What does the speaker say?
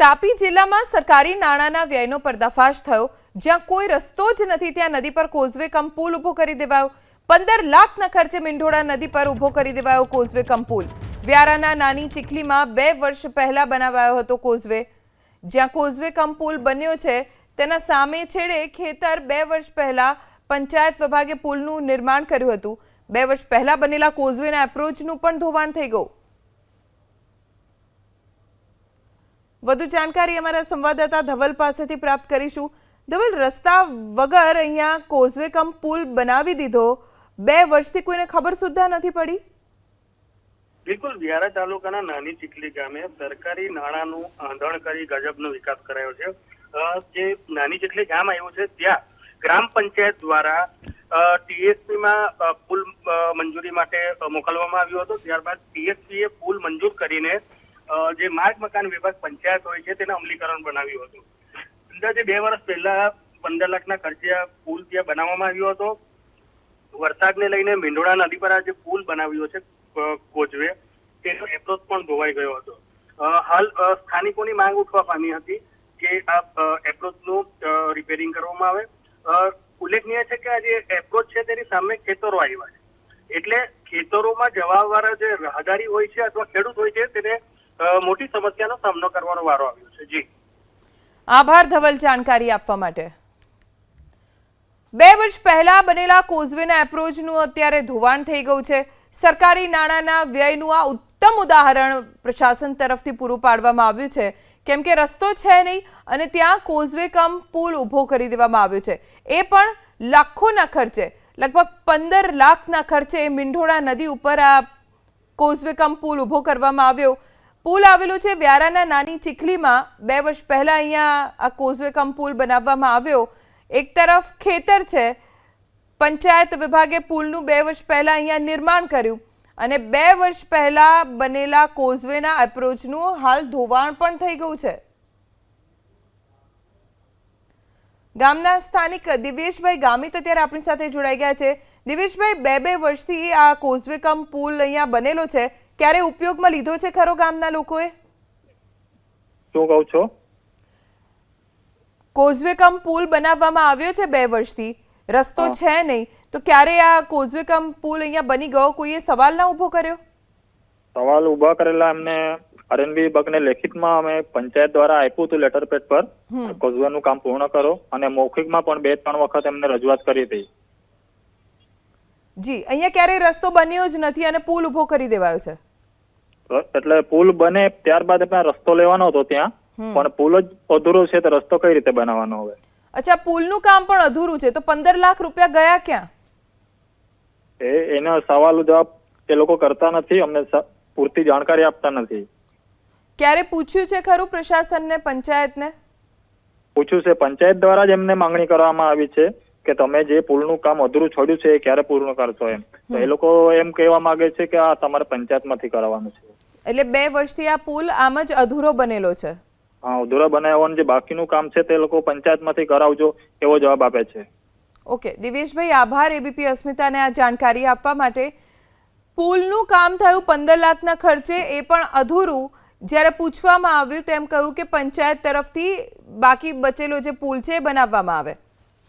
તાપી જિલ્લામાં સરકારી નાણાંના વ્યયનો પર્દાફાશ થયો. જ્યાં કોઈ રસ્તો જ નથી, ત્યાં નદી પર કોઝવે કમ પુલ ઊભો કરી દેવાયો. પંદર લાખના ખર્ચે મીંઢોળા નદી પર ઊભો કરી દેવાયો કોઝવે કમ પુલ. વ્યારાના નાની ચીખલીમાં બે વર્ષ પહેલા બનાવાયો હતો કોઝવે. જ્યાં કોઝવે કમ પુલ બન્યો છે, તેના સામે છેડે ખેતર બે વર્ષ પહેલા પંચાયત વિભાગે પુલનું નિર્માણ કર્યું હતું. બે વર્ષ પહેલા બનેલા કોઝવેના એપ્રોચનું પણ ધોવાણ થઈ ગયું. વધુ જાણકારી અમારા સંવાદદાતા ધવલ પાસેથી પ્રાપ્ત કરીશું. ધવલ, રસ્તા વગર અહીંયા કોઝવે કમ પુલ બનાવી દીધો. બે વર્ષથી કોઈને ખબર સુદ્ધા નથી પડી? બિલકુલ, વ્યારા તાલુકાના નાની ચીખલી ગામે સરકારી નાણાંનું આંધણ કરી ગજબનો વિકાસ કરાયો છે. જે નાની ચીખલી ગામ આવ્યું છે, ત્યાં ગ્રામ પંચાયત દ્વારા ટીએસપી માં પુલ મંજૂરી માટે મોકલવામાં આવ્યો હતો. ત્યારબાદ ટીએસપી એ પુલ મંજૂર કરીને જે માર્ગ, મકાન વિભાગ પંચાયત હોય છે, તેને અમલીકરણ બનાવ્યું હતું. અંદાજે બે વર્ષ પહેલા પંદર લાખના ખર્ચે આ પુલ ત્યાં બનાવવામાં આવ્યો હતો. વરસાદને લઈને મીંઢોળા નદી પર આ જે પુલ બનાવ્યો છે કોચવે તેનો એપ્રોચ પણ ધોવાઈ ગયો હતો. હાલ સ્થાનિકોની માંગ ઉઠવા પામી હતી કે આ એપ્રોચનું રિપેરિંગ કરવામાં આવે. ઉલ્લેખનીય છે કે આ જે એપ્રોચ છે, તેની સામે ખેતરો આવ્યા છે. એટલે ખેતરોમાં જવાવાળા જે રાહદારી હોય છે અથવા ખેડૂત હોય છે, તેને મોટી સમસ્યાનો સામનો કરવાનો વારો આવ્યો છે. જી. આભાર ધવલ જાણકારી આપવા માટે. બે વર્ષ પહેલા બનેલા કોઝવેના એપ્રોચનું અત્યારે ધોવાણ થઈ ગયું છે. સરકારી નાણાંના વ્યયનું આ ઉત્તમ ઉદાહરણ પ્રશાસન તરફથી પૂરું પાડવામાં આવ્યું છે. કેમ કે રસ્તો છે નહીં અને ત્યાં કોઝવે કમ પુલ ઊભો કરી દેવામાં આવ્યો છે. એ પણ લાખોના ખર્ચે, લગભગ પંદર લાખના ખર્ચે મીંઢોળા નદી ઉપર આ કોઝવે કમ પુલ ઊભો કરવામાં આવ્યો. પુલ આવેલો છે વ્યારાના નાની ચીખલીમાં. બે વર્ષ પહેલા અહીંયા આ કોઝવે કમ પુલ બનાવવામાં આવ્યો. એક તરફ ખેતર છે. પંચાયત વિભાગે પુલનું બે વર્ષ પહેલાં અહીંયા નિર્માણ કર્યું અને બે વર્ષ પહેલાં બનેલા કોઝવેના એપ્રોચનું હાલ ધોવાણ પણ થઈ ગયું છે. ગામના સ્થાનિક દિવેશભાઈ ગામિત અત્યારે આપણી સાથે જોડાઈ ગયા છે. દિવેશભાઈ બે બે વર્ષથી આ કોઝવે કમ પુલ અહીંયા બનેલો છે. ક્યારે ઉપયોગમાં લીધો છે ખરો ગામના લોકોએ? શું કહું છો? કોઝવે કમ પુલ બનાવવામાં આવ્યો છે બે વર્ષથી. રસ્તો છે નહીં. તો ક્યારે આ કોઝવે કમ પુલ અહીંયા બની ગયો? કોઈએ સવાલ ના ઊભો કર્યો? સવાલ ઊભા કરેલા એમને આરએનબી બગને લેખિતમાં અમે પંચાયત દ્વારા આપ્યું હતું લેટર પેડ પર. કોઝવેનું કામ પૂર્ણ કરો. અને મૌખિકમાં પણ બે ત્રણ વખત એમને રજૂઆત કરી હતી. જી અહીંયા ક્યારેય રસ્તો બન્યો જ નથી અને પુલ ઊભો કરી દેવાયો છે. એટલે પુલ બને ત્યારબાદ આપણે રસ્તો લેવાનો હતો ત્યાં. પણ પુલ જ અધૂરો છે તો રસ્તો કઈ રીતે બનાવવાનો હવે? અચ્છા પુલનું કામ પણ અધૂરું છે તો પંદર લાખ રૂપિયા ગયા ક્યાં? એ એનો સવાલ જવાબ એ લોકો કરતા નથી અમને પૂરતી જાણકારી આપતા નથી. ક્યારે પૂછ્યું છે ખરું પ્રશાસનને પંચાયતને? પૂછ્યું છે પંચાયત દ્વારા જ એમને માંગણી કરવામાં આવી છે કે તમે જે પુલનું કામ અધૂરું છોડ્યું છે એ ક્યારે પૂર્ણ કરશો એમ. તો એ લોકો એમ કહેવા માંગે છે કે આ તમારે પંચાયતમાંથી કરાવવાનું છે. એટલે બે વર્ષથી આ પુલ આમ જ અધૂરો બનેલો છે. હા અધૂરા બનાવવાનું જે બાકીનું કામ છે તે લોકો પંચાયતમાંથી કરાવજો એવો જવાબ આપે છે. ઓકે દિવેશભાઈ આભાર એબીપી અસ્મિતાને આ જાણકારી આપવા માટે. પુલનું કામ થયું પંદર લાખના ખર્ચે એ પણ અધૂરું. જ્યારે પૂછવામાં આવ્યું તેમ કહ્યું કે પંચાયત તરફથી બાકી બચેલો જે પુલ છે એ બનાવવામાં આવે.